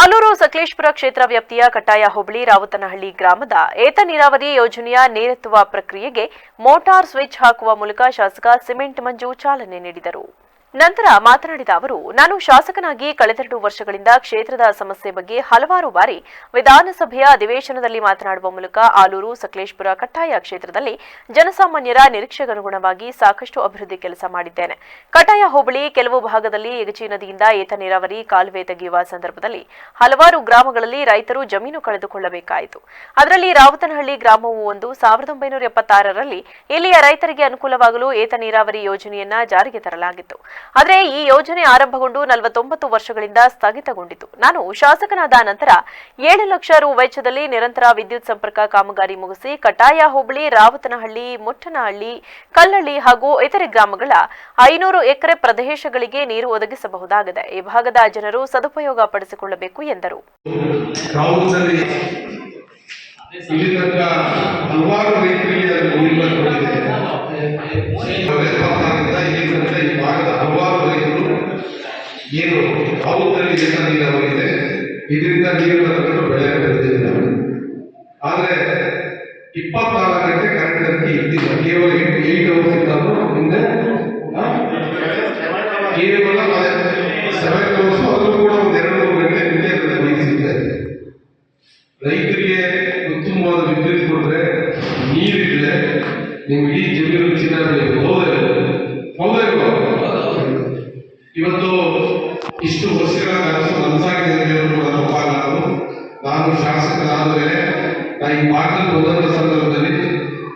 ಆಲೂರು ಸಕಲೇಶ್ಪುರ ಕ್ಷೇತ್ರ ವ್ಯಾಪ್ತಿಯ ಕಟ್ಟಾಯ ಹೋಬಳಿ ರಾವತನಹಳ್ಳಿ ಗ್ರಾಮದ ಏತ ನೀರಾವರಿ ಯೋಜನೆಯ ನೇರತ್ವ ಪ್ರಕ್ರಿಯೆಗೆ ಮೋಟಾರ್ ಸ್ವಿಚ್ ಹಾಕುವ ಮೂಲಕ ಶಾಸಕ ಸಿಮೆಂಟ್ ಮಂಜು ಚಾಲನೆ ನೀಡಿದರು. ನಂತರ ಮಾತನಾಡಿದ ಅವರು, ನಾನು ಶಾಸಕನಾಗಿ ಕಳೆದೆರಡು ವರ್ಷಗಳಿಂದ ಕ್ಷೇತ್ರದ ಸಮಸ್ಯೆ ಬಗ್ಗೆ ಹಲವಾರು ಬಾರಿ ವಿಧಾನಸಭೆಯ ಅಧಿವೇಶನದಲ್ಲಿ ಮಾತನಾಡುವ ಮೂಲಕ ಆಲೂರು, ಸಕಲೇಶ್ಪುರ, ಕಟ್ಟಾಯ ಕ್ಷೇತ್ರದಲ್ಲಿ ಜನಸಾಮಾನ್ಯರ ನಿರೀಕ್ಷೆಗನುಗುಣವಾಗಿ ಸಾಕಷ್ಟು ಅಭಿವೃದ್ಧಿ ಕೆಲಸ ಮಾಡಿದ್ದೇನೆ. ಕಟ್ಟಾಯ ಹೋಬಳಿ ಕೆಲವು ಭಾಗದಲ್ಲಿ ಯಗಚಿ ನದಿಯಿಂದ ಏತ ನೀರಾವರಿ ಕಾಲುವೆ ತೆಗೆಯುವ ಸಂದರ್ಭದಲ್ಲಿ ಹಲವಾರು ಗ್ರಾಮಗಳಲ್ಲಿ ರೈತರು ಜಮೀನು ಕಳೆದುಕೊಳ್ಳಬೇಕಾಯಿತು. ಅದರಲ್ಲಿ ರಾವತನಹಳ್ಳಿ ಗ್ರಾಮವು ಒಂದು, ಸಾವಿರದ ಒಂಬೈನೂರ ಎಪ್ಪತ್ತಾರರಲ್ಲಿ ಇಲ್ಲಿಯ ರೈತರಿಗೆ ಅನುಕೂಲವಾಗಲು ಏತ ನೀರಾವರಿ ಯೋಜನೆಯನ್ನ ಜಾರಿಗೆ ತರಲಾಗಿತ್ತು. ಆದರೆ ಈ ಯೋಜನೆ ಆರಂಭಗೊಂಡು ನಲವತ್ತೊಂಬತ್ತು ವರ್ಷಗಳಿಂದ ಸ್ಥಗಿತಗೊಂಡಿತು. ನಾನು ಶಾಸಕನಾದ ನಂತರ ಏಳು ಲಕ್ಷ ರು ವೆಚ್ಚದಲ್ಲಿ ನಿರಂತರ ವಿದ್ಯುತ್ ಸಂಪರ್ಕ ಕಾಮಗಾರಿ ಮುಗಿಸಿ ಕಟಾಯ, ಹೋಬಳಿ, ರಾವತನಹಳ್ಳಿ, ಮುಟ್ಟನಹಳ್ಳಿ, ಕಲ್ಲಳ್ಳಿ ಹಾಗೂ ಇತರೆ ಗ್ರಾಮಗಳ ಐನೂರು ಎಕರೆ ಪ್ರದೇಶಗಳಿಗೆ ನೀರು ಒದಗಿಸಬಹುದಾಗಿದೆ. ಈ ಭಾಗದ ಜನರು ಸದುಪಯೋಗ ಪಡಿಸಿಕೊಳ್ಳಬೇಕು ಎಂದರು. ರಾಹುಲ್ನಲ್ಲಿ ಏನು? ರಾಹುಲ್ನಲ್ಲಿ ಏತ ನೀರಾವರಿದೆ ಇದರಿಂದ ನೀರು ಬೆಳೆ ಬೆಳೆದಿಲ್ಲ. ಆದರೆ ಇಪ್ಪತ್ನಾಲ್ಕು ಗಂಟೆ ಕರೆಂಟ್ ಅಂತ ಇದ್ದಿಲ್ಲ ಕೇವಲ ಏಟ್ ಅವರ್ಸ್ ಇದ್ದಾದ್ರು ಹಿಂದೆ? ಕೇವಲ ಸೆವೆನ್ ಅವರ್ಸ್ ಅದು ಕೂಡ ಒಂದು ಎರಡು ಮೂರು ಗಂಟೆ ಹಿಂದೆ ಅದನ್ನು ವಹಿಸಿದ್ದಾರೆ ರೈತರಿಗೆ ಉತ್ತಮವಾದ ವಿದ್ಯುತ್ ಕೊಟ್ಟರೆ ನೀರಿದ್ರೆ ನೀವು ಇಡೀ ಜಮೀನು ಚಿನ್ನ ಹೌದಾ ಇವತ್ತು ನಾನು ಶಾಸಕನಾದ ಮೇಲೆ ನಾನು ಈ ಭಾಗದಲ್ಲಿ ಬಂದಂತ ಸಂದರ್ಭದಲ್ಲಿ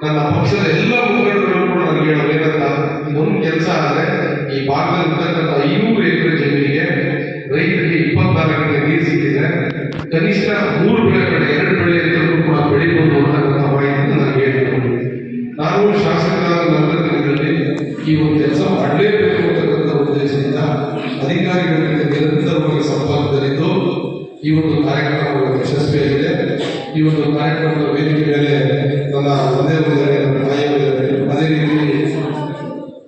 ನನ್ನ ಪಕ್ಷದ ಎಲ್ಲ ಮುಖಂಡರು ಕೂಡ ನನಗೆ ಹೇಳಬೇಕಂತ ಒಂದು ಕೆಲಸ ಆದರೆ ಈ ಭಾಗದಲ್ಲಿ ಇರ್ತಕ್ಕಂಥ ಐನೂರು ಎಕರೆ ಜಮೀನಿಗೆ ರೈತರಿಗೆ ಇಪ್ಪತ್ನಾಲ್ಕು ಗಂಟೆ ನೀರು ಸಿಕ್ಕಿದೆ. ಕನಿಷ್ಠ ಮೂರು ಬೆಳೆಗಳು ಎರಡು ಬೆಳೆ ಇದ್ರೂ ಕೂಡ ಬೆಳಿಬಹುದು ಅಂತಕ್ಕಂಥ ಮಾಹಿತಿಯನ್ನು ನನಗೆ ಹೇಳಿಕೊಂಡು ನಾನು ಶಾಸಕರಾದ ನಂತರದಲ್ಲಿ ಈ ಒಂದು ಕೆಲಸ ಮಾಡಲೇಬೇಕು ಅಂತಕ್ಕಂಥ ಉದ್ದೇಶದಿಂದ ಅಧಿಕಾರಿಗಳ ಜೊತೆ ನಿರಂತರವಾಗಿ ಸಂಪರ್ಕದಲ್ಲಿದ್ದು ಈ ಒಂದು ಕಾರ್ಯಕ್ರಮ ಯಶಸ್ವಿಯಾಗಿದೆ. ಈ ಒಂದು ಕಾರ್ಯಕ್ರಮದ ವೇದಿಕೆ ಮೇಲೆ ನನ್ನ ಒಂದೇ ಒಂದೇ